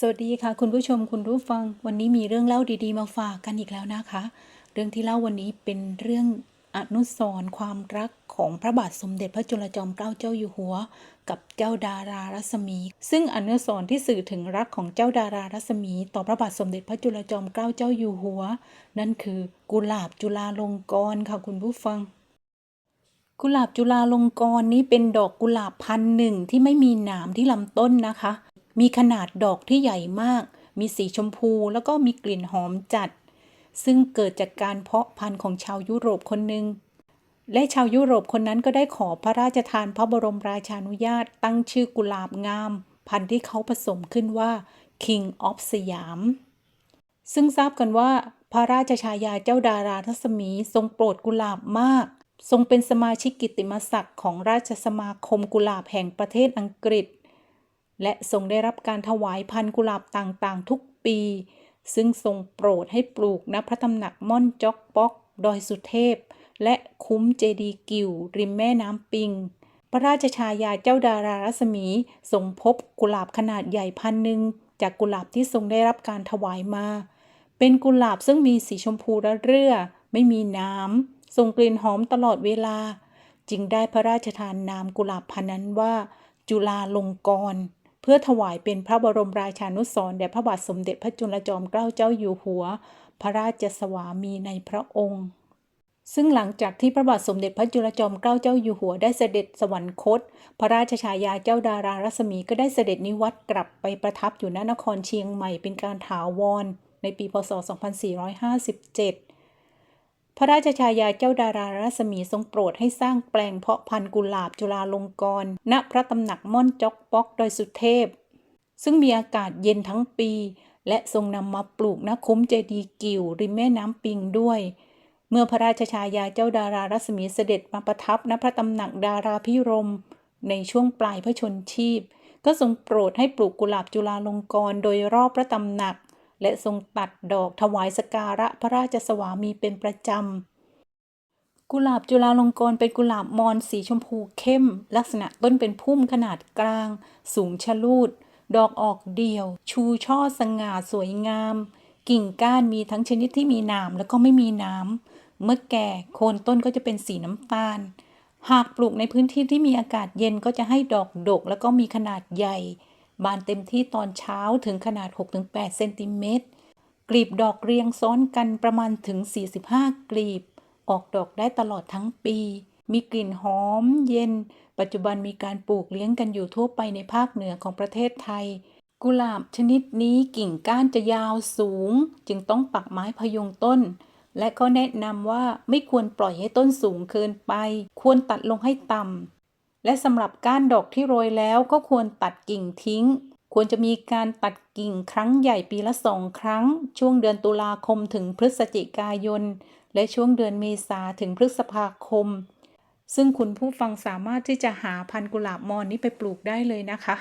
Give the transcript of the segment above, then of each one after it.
สวัสดีค่ะ คุณผู้ชมคุณผู้ฟัง วันนี้มีเรื่องเล่าดีๆ มาฝากกันอีกแล้วนะคะ เรื่องที่เล่าวันนี้เป็นเรื่องอนุสรความรักของพระบาทสมเด็จพระจุลจอมเกล้าเจ้าอยู่หัว กับเจ้าดารารัศมี ซึ่งอนุสรที่สื่อถึงรักของเจ้าดารารัศมี ต่อพระบาทสมเด็จพระจุลจอมเกล้าเจ้าอยู่หัว นั่นคือกุหลาบจุฬาลงกรณ์ค่ะคุณผู้ฟังกุหลาบจุฬาลงกรณ์นี้เป็นดอกกุหลาบพันหนึ่งที่ไม่มีหนามที่ลำต้นนะคะ มีขนาดดอกที่ใหญ่มาก มีสีชมพูแล้วก็มีกลิ่นหอมจัด ซึ่งเกิดจากการเพาะพันธุ์ของชาวยุโรปคนหนึ่งและชาวยุโรปคนนั้นก็ได้ขอพระราชทานพระบรมราชานุญาต ตั้งชื่อกุหลาบงาม พันธุ์ที่เขาผสมขึ้นว่า King of สยาม ซึ่งทราบกันว่า พระราชชายาเจ้าดาราทัศมีทรงโปรดกุหลาบมาก ทรงเป็นสมาชิกกิติมศักดิ์ของราชสมาคมกุหลาบแห่งประเทศอังกฤษ และทรงได้รับการถวายพันกุหลาบต่างๆ ทุกปี ซึ่งทรงโปรดให้ปลูกณพระตำหนักม่อนจอกป๊อก ดอยสุเทพ และคุ้มเจดีกิวริมแม่น้ำปิง พระราชชายาเจ้าดารารัศมีทรงพบกุหลาบขนาดใหญ่พันหนึ่งจากกุหลาบที่ทรงได้รับการถวายมา เป็นกุหลาบซึ่งมีสีชมพูระเรื่อ ไม่มีน้ำทรงกลิ่นหอมตลอดเวลา จึงได้พระราชทานนามกุหลาบพันนั้นว่า จุฬาลงกรณ พื่อถวายเป็นพระบรมราชานุสรณ์แด่พระบาทสมเด็จพระจุลจอมเกล้าเจ้าอยู่หัว พระราชสวามีในพระองค์ ซึ่งหลังจากที่พระบาทสมเด็จพระจุลจอมเกล้าเจ้าอยู่หัวได้เสด็จสวรรคต พระราชชายาเจ้าดารารัศมีก็ได้เสด็จนิวัตกลับไปประทับอยู่ณนครเชียงใหม่เป็นการถาวร ในปีพศ 2457 พระราชชายาเจ้าดารารัศมีทรงโปรดให้สร้างแปลงเพาะพันธุ์กุหลาบจุฬาลงกรณ์ณพระตำหนักม่อนจอกปอกดอยสุเทพ ซึ่งมีอากาศเย็นทั้งปี และทรงนำมาปลูกณคุ้มเจดีกิวริมแม่น้ำปิงด้วย เมื่อพระราชชายาเจ้าดารารัศมีเสด็จมาประทับณพระตำหนักดาราพิรม ในช่วงปลายพระชนชีพ ก็ทรงโปรดให้ปลูกกุหลาบจุฬาลงกรณ์โดยรอบพระตำหนัก และทรงตัดดอกถวายสการะพระราชสวามีเป็นประจำ กุหลาบจุฬาลงกรณ์เป็นกุหลาบมอนสีชมพูเข้ม ลักษณะต้นเป็นพุ่มขนาดกลาง สูงชะลูด ดอกออกเดี่ยว ชูช่อสง่าสวยงาม กิ่งก้านมีทั้งชนิดที่มีหนามแล้วก็ไม่มีหนามเมื่อแก่โคนต้นก็จะเป็นสีน้ำตาล หากปลูกในพื้นที่ที่มีอากาศเย็นก็จะให้ดอกดกแล้วก็มีขนาดใหญ่ บานเต็มที่ตอนเช้าถึงขนาด 6-8 เซนติเมตร กลีบดอกเรียงซ้อนกันประมาณถึง 45 กลีบ ออกดอกได้ตลอดทั้งปี มีกลิ่นหอมเย็น ปัจจุบันมีการปลูกเลี้ยงกันอยู่ทั่วไปในภาคเหนือของประเทศไทย กุหลาบชนิดนี้กิ่งก้านจะยาวสูง จึงต้องปักไม้พยุงต้น และก็แนะนำว่าไม่ควรปล่อยให้ต้นสูงเกินไป ควรตัดลงให้ต่ำ และสำหรับก้านดอกที่โรยแล้วก็ควรตัดกิ่งทิ้ง ควรจะมีการตัดกิ่งครั้งใหญ่ปีละสองครั้ง ช่วงเดือนตุลาคมถึงพฤศจิกายน และช่วงเดือนเมษาถึงพฤษภาคม ซึ่งคุณผู้ฟังสามารถที่จะหาพันกุหลาบมอนนี้ไปปลูกได้เลยนะคะ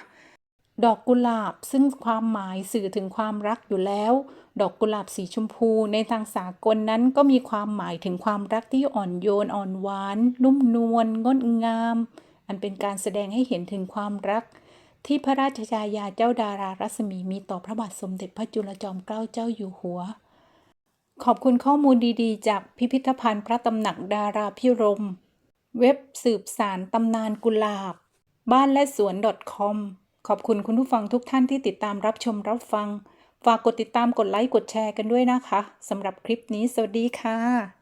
ดอกกุหลาบซึ่งความหมายสื่อถึงความรักอยู่แล้ว ดอกกุหลาบสีชมพูในทางสากลนั้นก็มีความหมายถึงความรักที่อ่อนโยนอ่อนหวาน นุ่มนวลงดงาม อันเป็นการแสดงให้เห็นถึงความรัก ที่พระราชชายาเจ้าดารารัศมีมีต่อพระบาทสมเด็จพระจุลจอมเกล้าเจ้าอยู่หัว ขอบคุณข้อมูลดีๆ จากพิพิธภัณฑ์พระตำหนักดาราพิรม เว็บสืบสารตำนานกุหลาบ บ้านและสวน .com ขอบคุณคุณผู้ฟังทุกท่านที่ติดตามรับชมรับฟัง ฝากกดติดตามกดไลค์กดแชร์กันด้วยนะคะสำหรับคลิปนี้ สวัสดีค่ะ